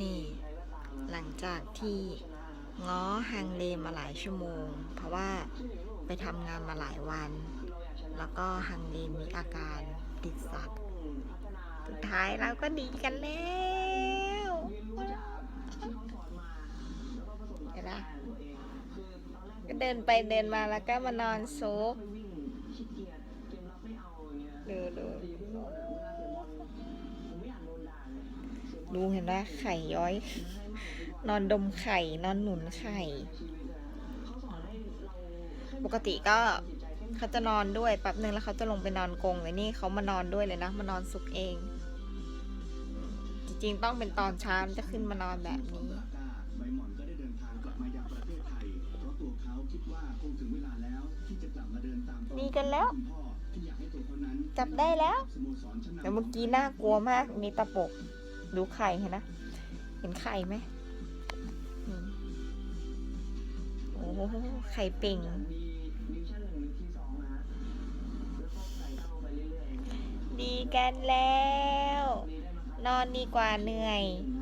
นี่ หลังจากที่ง้อฮังเลมาหลายชั่วโมง เพราะว่าไปทำงานมาหลายวัน แล้วก็ฮังเลมีอาการติดสัตว์สุดท้ายเราก็ดีกันแล้วเห็นไหมก็เดินไปเดินมาแล้วก็มานอนซุก ดูเห็นไหมไข่ย้อย นอนดมไข่ นอนหนุนไข่ ปกติก็เขาจะนอนด้วยแป๊บนึงแล้วเขาจะลงไปนอนกรงเลยนี่เขามานอนด้วยเลยนะ มานอนสุกเอง จริงๆต้องเป็นตอนเช้าจะขึ้นมานอนแบบนี้ใบหม่อนก็ได้เดินทางกลับมายังประเทศไทยเพราะตัวเขาคิดว่าคงถึงเวลาแล้วที่จะกลับมาเดินตามรอยดีกันแล้วคุณพ่อที่อยากให้ตัวเขานั้นจับได้แล้วสโมสรชั้นนำแต่เมื่อกี้น่ากลัวมากมีตะปบ ดูไข่เห็นนะ เห็นไข่ไหมอืมโอ้โหไข่เป่งมีดิวิชั่นหนึ่งดิวิชั่นสองนะฮะแล้วก็ใส่เข้าไปเรื่อยๆดีกันแล้วมีได้มานอนดีกว่าเหนื่อยนะ